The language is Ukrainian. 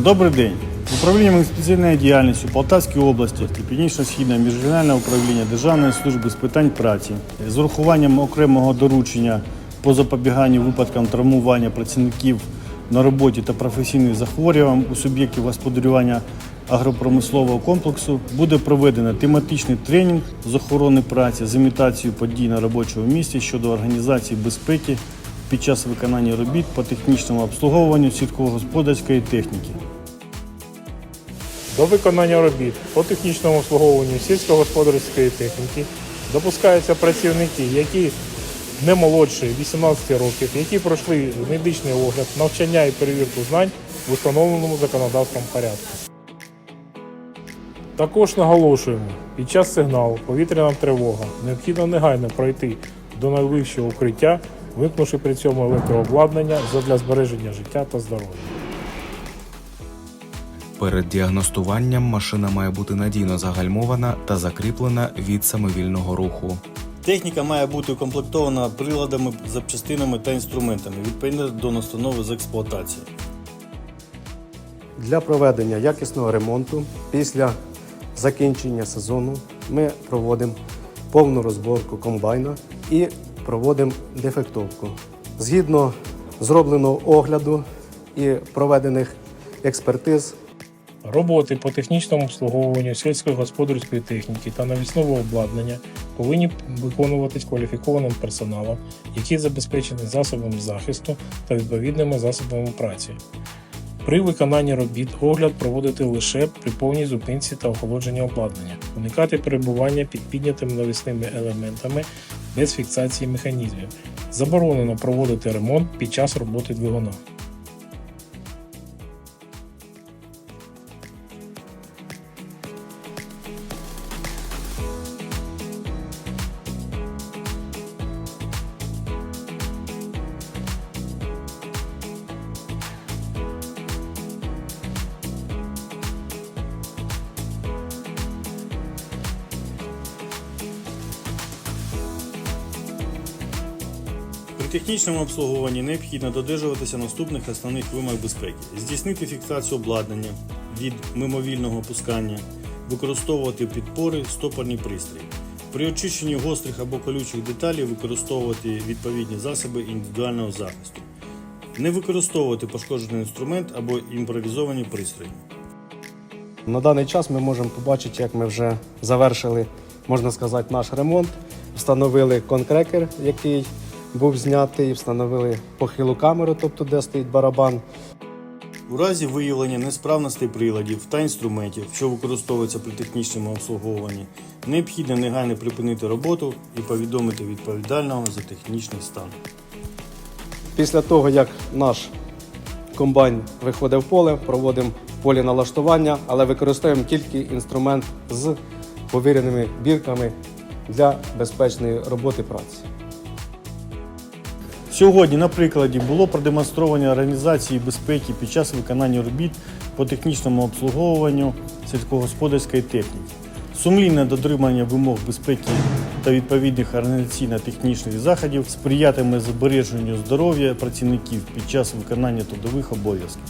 Добрий день. Управлінням інспекційної діяльності у Полтавській області Північно-Східне міжрегіональне управління Державної служби з питань праці з урахуванням окремого доручення по запобіганню випадкам травмування працівників на роботі та професійних захворювань у суб'єктів господарювання агропромислового комплексу буде проведено тематичний тренінг з охорони праці з імітацією подій на робочому місці щодо організації безпеки під час виконання робіт по технічному обслуговуванню сільськогосподарської техніки. До виконання робіт по технічному обслуговуванню сільськогосподарської техніки допускаються працівники, які не молодші 18 років, які пройшли медичний огляд, навчання і перевірку знань в установленому законодавством порядку. Також наголошуємо, під час сигналу повітряна тривога необхідно негайно пройти до найближчого укриття, вимкнувши при цьому електрообладнання задля збереження життя та здоров'я. Перед діагностуванням машина має бути надійно загальмована та закріплена від самовільного руху. Техніка має бути укомплектована приладами, запчастинами та інструментами відповідно до настанови з експлуатації. Для проведення якісного ремонту після закінчення сезону ми проводимо повну розборку комбайна і проводимо дефектовку. Згідно зробленого огляду і проведених експертиз, Роботи по технічному обслуговуванню сільськогосподарської техніки та навісного обладнання повинні виконуватись кваліфікованим персоналом, який забезпечений засобами захисту та відповідними засобами праці. При виконанні робіт огляд проводити лише при повній зупинці та охолодженні обладнання, уникати перебування під піднятими навісними елементами без фіксації механізмів. Заборонено проводити ремонт під час роботи двигуна. Технічному обслуговуванні необхідно додержуватися наступних основних вимог безпеки: здійснити фіксацію обладнання від мимовільного опускання, використовувати підпори, стопорні пристрої. При очищенні гострих або колючих деталей використовувати відповідні засоби індивідуального захисту. Не використовувати пошкоджений інструмент або імпровізовані пристрої. на даний час ми можемо побачити, як ми вже завершили, можна сказати, наш ремонт. Встановили конкрекер, який був знятий, встановили похилу камеру, тобто де стоїть барабан. У разі виявлення несправностей приладів та інструментів, що використовуються при технічному обслуговуванні, необхідно негайно припинити роботу і повідомити відповідального за технічний стан. Після того, як наш комбайн виходить в поле, проводимо полі налаштування, але використовуємо тільки інструмент з повіреними бірками для безпечної роботи праці. Сьогодні, на прикладі, було продемонстровано організації безпеки під час виконання робіт по технічному обслуговуванню сільськогосподарської техніки. Сумлінне дотримання вимог безпеки та відповідних організаційно-технічних заходів сприятиме збереженню здоров'я працівників під час виконання трудових обов'язків.